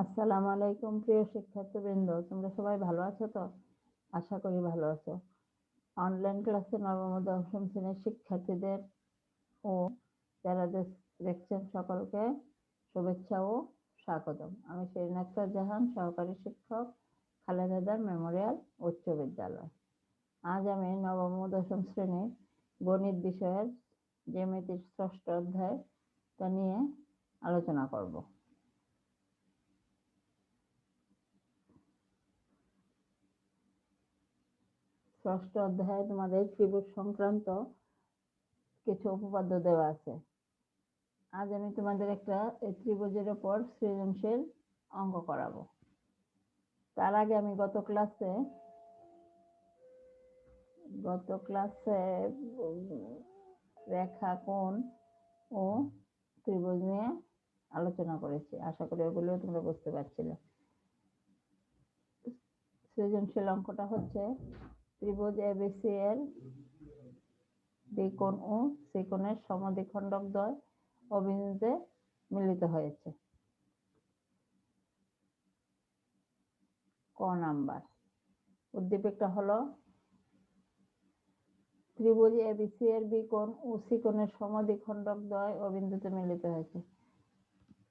আসসালামু আলাইকুম, প্রিয় শিক্ষার্থীবৃন্দ। তোমরা সবাই ভালো আছো তো? আশা করি ভালো আছো। অনলাইন ক্লাসে নবম দশম শ্রেণির শিক্ষার্থীদের ও যারা দেখছেন সকলকে শুভেচ্ছা ও স্বাগতম। আমি শেরিন আক্তার জাহান, সহকারী শিক্ষক খালেদাদার মেমোরিয়াল উচ্চ বিদ্যালয়। আজ আমি নবম দশম শ্রেণির গণিত বিষয়ের জ্যামিতির ষষ্ঠ অধ্যায় তা নিয়ে আলোচনা করব। ষষ্ঠ অধ্যায়ে তোমাদের ত্রিভুজ সংক্রান্ত কিছু উপপাদ্য দেওয়া আছে। আজ আমি তোমাদের একটা ত্রিভুজের ওপর সৃজনশীল অঙ্ক করাবো। তার আগে আমি গত ক্লাসে গত ক্লাসে রেখা, কোণ ও ত্রিভুজ নিয়ে আলোচনা করেছি। আশা করি ওগুলো তোমরা বুঝতে পারছিলে। সৃজনশীল অঙ্কটা হচ্ছে ত্রিভুজ এবিসি এর দ্বিকোণ ও ত্রিকোণের সমদ্বিখণ্ডক দ্বয় অভিমুখে মিলিত হয়েছে। ক নাম্বার। উদ্দীপকটা হলো ত্রিভুজ এবিসি এর বিকোণ ও ত্রিকোণের সমদ্বিখণ্ডক দ্বয় ও বিন্দুতে মিলিত হয়েছে।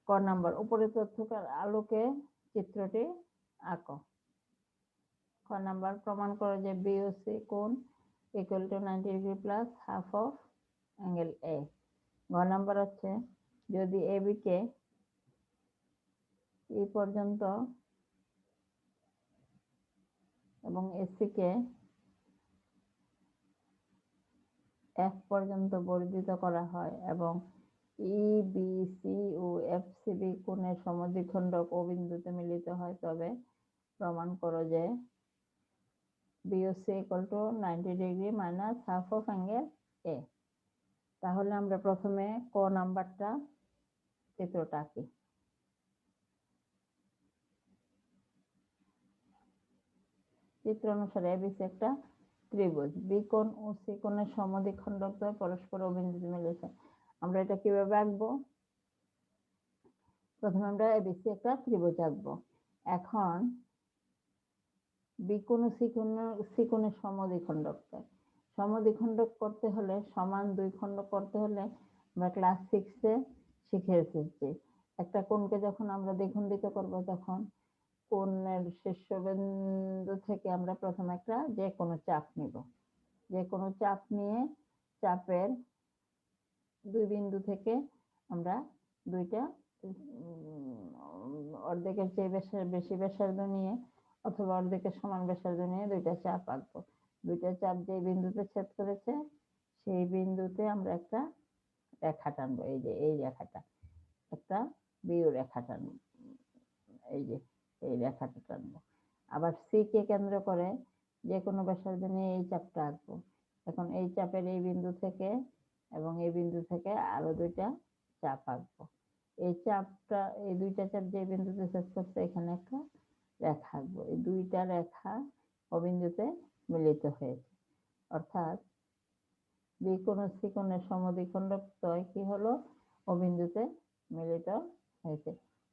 ক নাম্বার। উপরে তথ্যকার আলোকে চিত্রটি আঁকো। খ নাম্বার প্রমাণ করো যে বিওসি কোণ equal to ninety degree plus half of angle A ঘ নাম্বার হচ্ছে, যদি এ বিকে ই পর্যন্ত এবং এসি কে এফ পর্যন্ত বর্ধিত করা হয় এবং ই বি সি ও এফ সি বি কোণের সমদ্বিখণ্ডক ও বিন্দুতে মিলিত হয়, তবে প্রমাণ করো যে BOC equal to ninety degree minus half of angle A তাহলে আমরা প্রথমে ক নাম্বারটা চিত্রটা আঁকি। চিত্র অনুসারে এবিসি একটা ত্রিভুজ। বিকোণ ও সি কোণের সমদ্বিখণ্ডক দ্বয় পরস্পর অবিন্দুতে মিলেছে। আমরা এটা কীভাবে আঁকবো? প্রথমে আমরা এবিসি একটা ত্রিভুজ আঁকবো। এখন বিকোণ সিকোণ সিকোণের সমদ্বিখণ্ডক দ্বয় সমদ্বিখণ্ডক করতে হলে সমান দুই খণ্ড করতে হলে আমরা ক্লাস সিক্সে শিখে এসেছি। একটা কোণকে যখন আমরা দ্বিখণ্ডিত করব, তখন কোণের শীর্ষবিন্দু থেকে আমরা প্রথমে একটা যে কোনো চাপ নিব। যে কোনো চাপ নিয়ে চাপের দুই বিন্দু থেকে আমরা দুইটা অর্ধেকের চেয়ে বেশি বেশি ব্যাসার্ধ নিয়ে অথবা অর্ধেকের সমান ব্যাসার্ধ নিয়ে দুইটা চাপ আঁকবো। দুইটা চাপ যে বিন্দুতে ছেদ করেছে, সেই বিন্দুতে আমরা একটা রেখা টানবো। এই যে, এই রেখাটা, একটা বিউ রেখা টানবো এই যে, এই রেখাটা টানবো। আবার সি কে কেন্দ্র করে যে কোনো ব্যাসার্ধ নিয়ে এই চাপটা আঁকবো। এখন এই চাপের এই বিন্দু থেকে এবং এই বিন্দু থেকে আরও দুইটা চাপ আঁকবো। এই চাপটা, এই দুইটা চাপ যে বিন্দুতে শেষ করছে, এখানে একটা রেখা, এই দুইটা রেখা অবিন্দুতে মিলিত হয়েছে। অর্থাৎ বিকোণ ও ত্রিকোণের সমদ্বিখণ্ডক দ্বয় কি হলো? অবিন্দুতে মিলিত হয়েছে।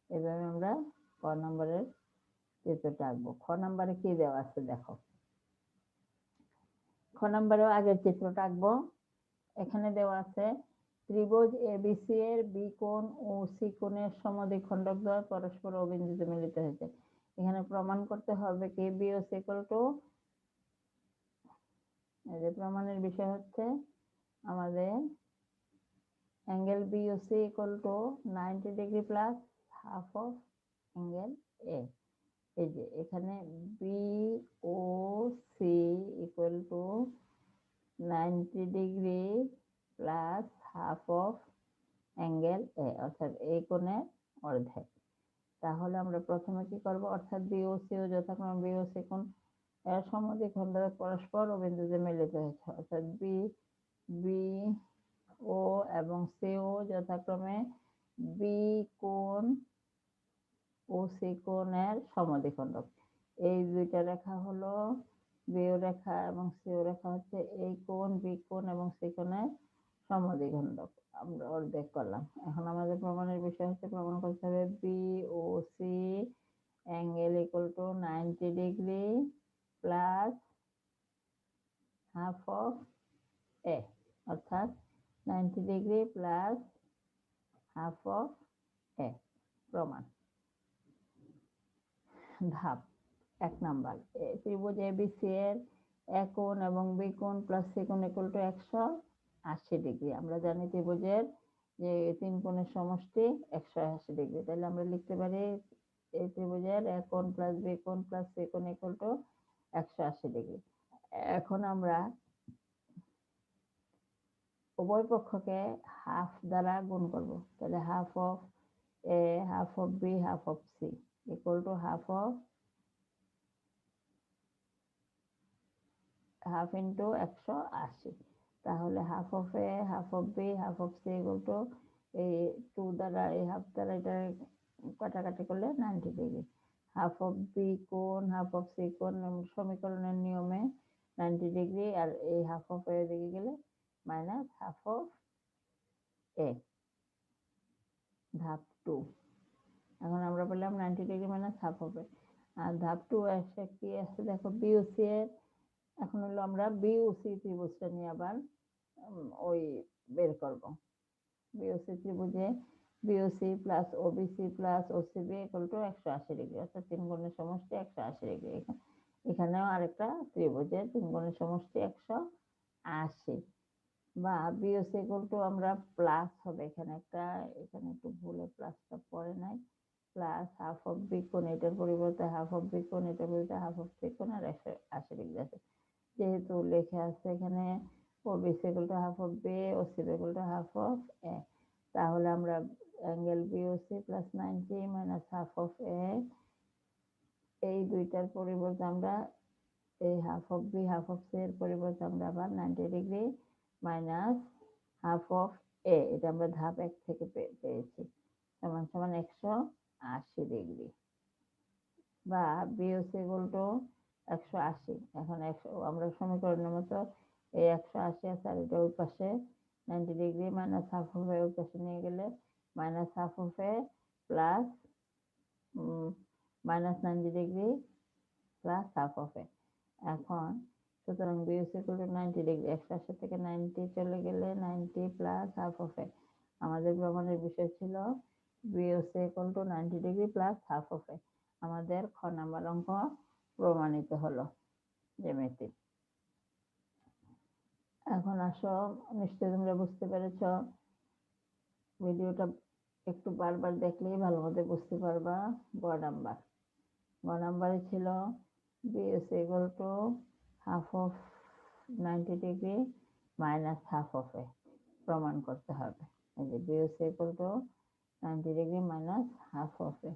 এভাবে আমরা ক নম্বরের চিত্রটা আঁকবো। খ নম্বরে কি দেওয়া আছে দেখো। খ নম্বরেও আগের চিত্রটা আঁকবো। এখানে দেওয়া আছে, ত্রিভুজ এবিসি এর বিকোণ ও সিকোণের সমদ্বিখণ্ডক দ্বয় পরস্পর অবিন্দুতে মিলিত হয়েছে। এখানে প্রমাণ করতে হবে কি বি ও সিকল টু এই প্রমাণের বিষয় হচ্ছে আমাদের angle BOC equal to ninety degree plus half of angle A এই যে এখানে B O C equal to ninety degree plus half of angle A অর্থাৎ এই কোণের অর্ধেক। তাহলে আমরা প্রথমে কি করব? অর্থাৎ বিওসি ও যথাক্রমে বিওসি কোণ, এর সমদ্বিখণ্ডক পরস্পর ও বিন্দুতে মিলিত হয়েছে। অর্থাৎ বি বি ও এবং সি ও যথাক্রমে বি কোণ ও সি কোণের সমদ্বিখণ্ডক এই দুইটা রেখা হলো বিও রেখা এবং সিও রেখা হচ্ছে এই কোণ বি কোণ এবং সি কোণের সমদ্বিখণ্ডক আমরা অর্ধেক করলাম। এখন আমাদের প্রমাণের বিষয় হচ্ছে, প্রমাণ করতে হবে B O C angle equal to ninety degree plus half of A অর্থাৎ ninety degree plus half of A প্রমাণ। ধাপ, এক নাম্বার ত্রিভুজ এবিসি এর কোণ এবং বি প্লাস সি কোণ ইকুয়াল টু একশো আশি ডিগ্রি। আমরা জানি ত্রিভুজের যে তিন কোণের সমষ্টি একশো আশি ডিগ্রি। তাহলে আমরা লিখতে পারি এই ত্রিভুজের এক কোণ প্লাস বি কোণ প্লাস সি কোণ ইকুয়াল টু একশো আশি ডিগ্রি। এখন আমরা উভয় পক্ষকে হাফ দ্বারা গুণ করব। তাহলে half of A, half of B, half of C equal to half of half into একশো আশি। তাহলে half of A half of B half of C equal to এই টু দ্বারা, এই হাফ দ্বারা এটা কাটাকাটি করলে ninety degree half of B কোণ হাফ অফ সি কোণ, সমীকরণের নিয়মে নাইনটি ডিগ্রি আর এই হাফ অফ এ দিকে গেলে মাইনাস হাফ অফ এ ধাপ টু এখন আমরা পেলাম ninety degree minus half of A আর ধাপ টু এসে কি আছে? দেখো বিওসি এর। এখন হলো আমরা বিওসি ত্রিভুজটা নিয়ে আবার ওই বের করব। BOC ত্রিভুজে BOC plus OBC plus OCB equal to একশো আশি ডিগ্রি অর্থাৎ তিন গুণের সমষ্টি একশো আশি ডিগ্রি এখানেও আরেকটা ত্রিভুজের তিন গুণের সমষ্টি একশো আশি। বা বিওসি ইকুয়াল টু আমরা প্লাস হবে এখানে একটা, এখানে একটু ভুলে প্লাসটা পড়ে নাই। প্লাস হাফ অফ বি কোণ, এটার পরিবর্তে হাফ অফ বি কোণ, এটার পরিবর্তে হাফ অফ সি কোণ আর একশো আশি ডিগ্রি আছে। যেহেতু লেখা আছে এখানে O B equal to half of B O C equal to half of A তাহলে আমরা angle BOC plus ninety minus half of A এই দুইটার পরিবর্তে আমরা এই half of B half of C এর পরিবর্তে আমরা আবার ninety degree minus half of A এটা আমরা ধাপ এক থেকে পেয়েছি। সমান সমান একশো আশি ডিগ্রি বা বিওসি ইকুয়াল টু একশো আশি। এখন একশো, আমরা সমীকরণের মতো এই একশো আশি আছে, আর এটা ওই পাশে ninety degree minus half A ওই পাশে নিয়ে গেলে minus half of A plus minus ninety degree plus half of A. এখন সুতরাং BS equal to ninety degree একশো আশি থেকে নাইনটি চলে গেলে ninety plus half of A. আমাদের ভ্রমণের বিষয় ছিল BS equal to ninety degree plus half of A. আমাদের খ নাম্বার অঙ্ক প্রমাণিত হলো। জ্যামিতি। এখন আসো, নিশ্চয়ই তোমরা বুঝতে পেরেছ। ভিডিওটা একটু বারবার দেখলেই ভালো মতো বুঝতে পারবা। গ নাম্বার। গ নাম্বারে ছিল BS equal to half of ninety degree minus half of A প্রমাণ করতে হবে। এই যে BS equal to ninety degree minus half of A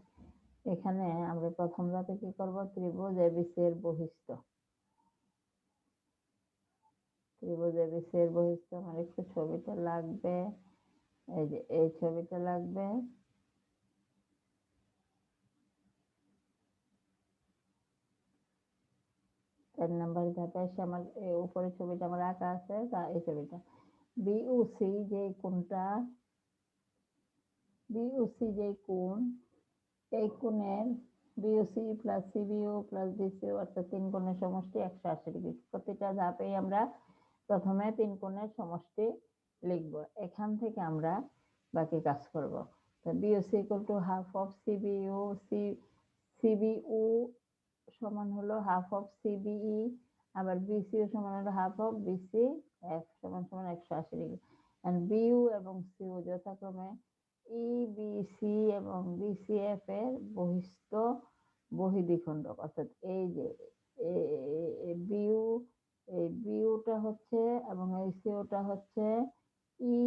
এখানে আমরা প্রথম ধাপে কি করব? ত্রিভুজ এবিসি এর বহিস্থ। ত্রিভুজ এবিসি এর বহিস্থ আমার একটু ছবিটা লাগবে। এই যে, এই ছবিটা লাগবে। চার নাম্বার ধাপে এসে আমার উপরে ছবিটা আমার আঁকা আছে, তা এই ছবিটা। বিউসি যে কোনটা? বিউসি যে কোন? এই কোণের BOC plus CBO plus DCO অর্থাৎ তিন কোণের সমষ্টি একশো আশি ডিগ্রি। প্রতিটা ধাপেই আমরা প্রথমে তিন কোণের সমষ্টি লিখব। এখান থেকে আমরা বাকি কাজ করব। তো BOC equal to half of CBO C CBO সমান হলো হাফ অফ সিবিই আবার বিসিও সমান হলো হাফ অফ বিসি এফ সমান সমান একশো আশি ডিগ্রি এন্ড বিইউ এবং সিও যথাক্রমে ইবিসি এবং বিসিএফ এর বহিস্থ বহিদ্বিখণ্ডক। অর্থাৎ এই যে বিউ এই বিউটা হচ্ছে এবং এই সিওটা হচ্ছে ই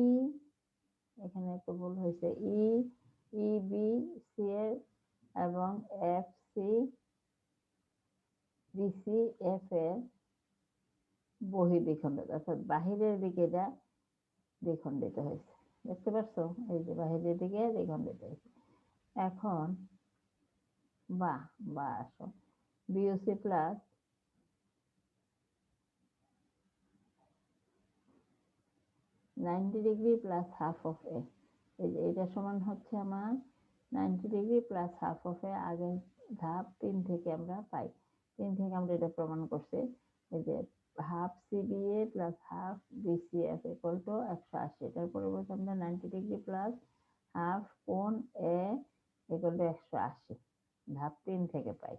এখানে একটু ভুল হয়েছে ই ই বি সি এর এবং এফ সি বিসি এফ এর বহির্দ্বিখণ্ডক অর্থাৎ বাহিরের দিকে এটা দ্বিখণ্ডিত হয়েছে। দেখতে পাচ্ছ এই যে বাহিরের দিকে দ্বিখণ্ডিত হয়েছে। এখন বা বা, আসো। BOC plus ninety degree plus half of A. এই যে এটা সমান হচ্ছে আমার ninety degree plus half of A আগের ধাপ তিন থেকে আমরা পাই। তিন থেকে আমরা এটা প্রমাণ করছি। এই যে half CBA plus half BCF equal to একশো আশি। এটার পরিবর্তে আমরা নাইনটি ডিগ্রি প্লাস হাফ কোন এ ইকুয়াল টু একশো আশি। ধাপ তিন থেকে পাই।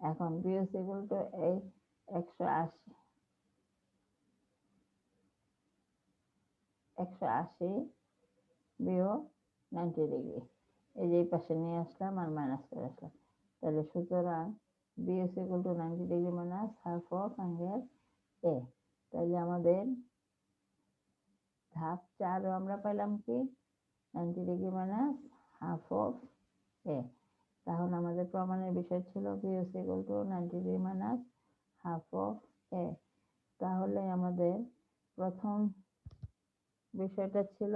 এখন বিএস ইকুয়াল টু এই একশো আশি। একশো আশি বিয়োগ নাইনটি ডিগ্রি এই যে পাশে নিয়ে আসলাম আর মাইনাস করে আসলাম। তাহলে সুতরাং BS equal to ninety degree minus half of angle A তাহলে আমাদের ধাপ চারও আমরা পাইলাম কি? Ninety degree minus half of A তাহলে আমাদের প্রমাণের বিষয় ছিল BS equal to ninety degree minus half of A তাহলে আমাদের প্রথম বিষয়টা ছিল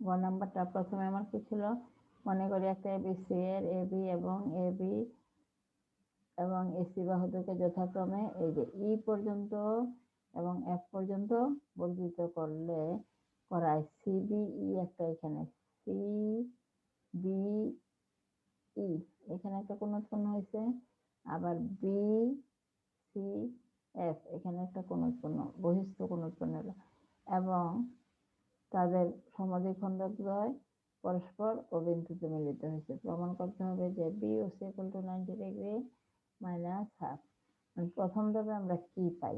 গ নাম্বারটা প্রথমে আমার কি ছিল? মনে করি একটা এবিসি এর এবি এবং এবি এবং এসি বাহুদেরকে যথাক্রমে এই যে ই পর্যন্ত এবং এফ পর্যন্ত বর্ধিত করলে করায় সিবিই একটা এখানে সি বি ই এখানে একটা কোণ উৎপন্ন হয়েছে। আবার বি সি এফ এখানে একটা কোণ উৎপন্ন বহিস্থ কোণ উৎপন্ন হলো। এবং তাদের সমাধিখণ্ডদ্বয় পরস্পর ও বিন্দুতে মিলিত হয়েছে। প্রমাণ করতে হবে যে B O C equal to ninety degree minus half প্রথম ধাপে আমরা কি পাই?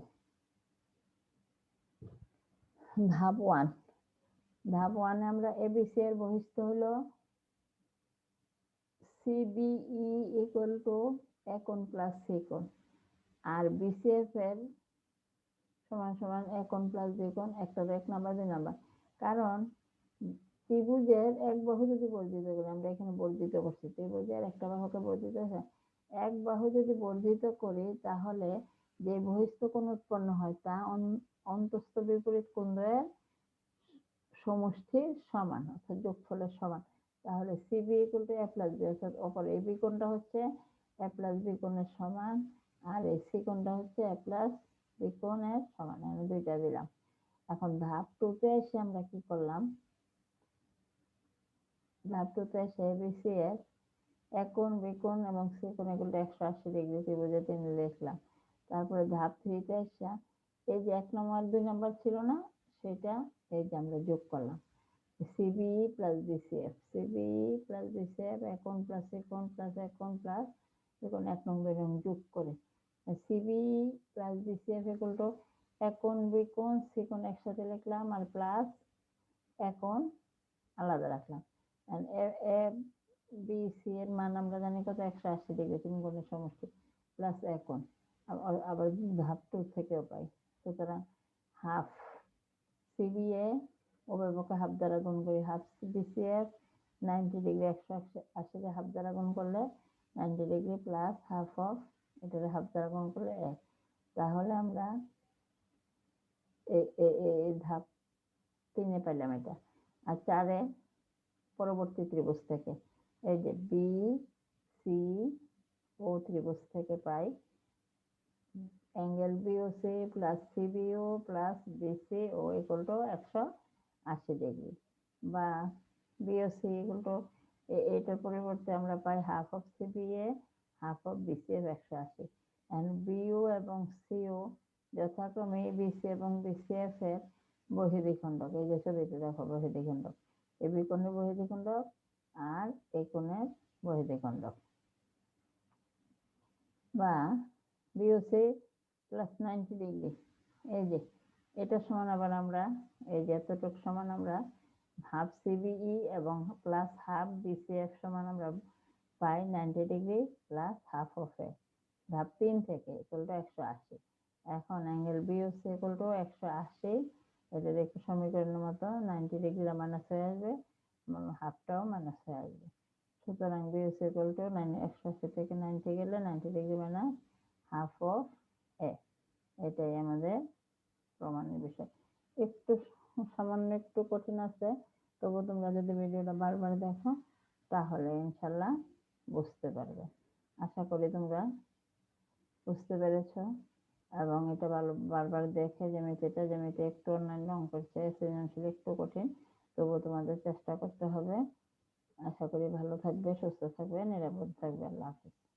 ধাপ ওয়ান ধাপ ওয়ানে আমরা এবিসি এর বহিস্থ হলো সিবিই ইকুয়াল টু একন প্লাস সিকন আর বিসিএফ এর সমান সমান একন প্লাস দুই কোণ একটা এক নাম্বার, দুই নাম্বার। কারণ ত্রিভুজের এক বাহু যদি বর্ধিত করি আমরা এখানে বর্ধিত করছি, ত্রিভুজের একটা বাহুকে বর্ধিত এক বাহু যদি বর্ধিত করি, তাহলে যে বহিস্থ কোণ উৎপন্ন হয়, তা অন্তস্থ বিপরীত কোণদ্বয়ের সমষ্টির সমান অর্থাৎ যোগফলের সমান। তাহলে CB equal to A plus B অর্থাৎ অপর এ বি কোণটা হচ্ছে এ প্লাস বি কোণের সমান, আর এ সি কোণটা হচ্ছে এ প্লাস বি কোণের সমান, আমি দুইটা দিলাম। এখন ধাপ টুতে এসে আমরা কি করলাম? ধাপ টুতে এসে এ বি সি এর এ কোণ বি বিকোণ এবং সেকোণ এগুলো একশো আশি ডিগ্রি ত্রিভুজে তিনি লিখলাম। তারপরে ধাপ থ্রিতে এসে এই যে এক নম্বর, দুই নম্বর ছিল না, সেটা এই যে আমরা যোগ করলাম। CBE plus BCF CBE plus BCF একন প্লাস একন প্লাস একন প্লাস একন এক নম্বর এবং যোগ করে। CBE plus BCF equal to একন বিকোণ সিকোণ একসাথে লিখলাম আর প্লাস একন আলাদা রাখলাম। বি সি এর মান আমরা জানি কত? একশো আশি ডিগ্রি, তিন কোণের সমষ্টি প্লাস একন আবার ধাপ টু থেকেও পাই। সুতরাং হাফ সিবিএ উভয়পক্ষে হাফ দ্বারা গুণ করি হাফ বিসিএফ নাইনটি ডিগ্রি একশো আশিকে হাফ দ্বারা গুণ করলে ninety degree plus half of এটাকে হাফ দ্বারা গুণ করলে এক। তাহলে আমরা এই ধাপ তিনে পাইলাম এটা। আর চারে পরবর্তী ত্রিভুজ থেকে। এই যে বি সি ও ত্রিভুজ থেকে পাই angle BOC plus CBO plus BC O equal to একশো আশি ডিগ্রি বা বিওসি ইকুয়াল টু এটার পরিবর্তে আমরা পাই half of CBA half of BCF একশো আশি. অ্যান্ড বিও এবং সিও যথাক্রমে বিসি এবং বিসিএফ এর বহির্দ্বিখণ্ডক এই যে ছবিতে দেখো বহির্দ্বিখণ্ডক এই বিকোণের বহির্দ্বিখণ্ডক আর এই কোণের বহির্দ্বিখণ্ডক বা বিওসি প্লাস নাইনটি ডিগ্রি এই যে, এটা সমান আবার আমরা, এই যে এতটুক সমান আমরা হাফ সিবিই এবং প্লাস হাফ বিসিএফ সমান আমরা পাই ninety degree plus half of এ ধাপ তিন থেকে ইকুয়াল একশো আশি। এখন angle B BOC equal to একশো আশি, এটা দেখে সমীকরণের মতো নাইনটি ডিগ্রি মাইনাস হয়ে আসবে হাফটাও মাইনাস হয়ে আসবে। সুতরাং B BOC equal to nine একশো আশি থেকে নাইনটি গেলে ninety degree minus half of এটাই আমাদের প্রমাণের বিষয়। একটু সামান্য একটু কঠিন আছে, তবু তোমরা যদি ভিডিওটা বারবার দেখো, তাহলে ইনশাল্লাহ বুঝতে পারবে। আশা করি তোমরা বুঝতে পেরেছ। এবং এটা ভালো বারবার দেখে জ্যামিতিটা জ্যামিতি একটু অন্যান্য অঙ্কের চেয়ে সৃজনশীল, একটু কঠিন তবুও তোমাদের চেষ্টা করতে হবে। আশা করি ভালো থাকবে, সুস্থ থাকবে, নিরাপদ থাকবে। আল্লাহ হাফিজ।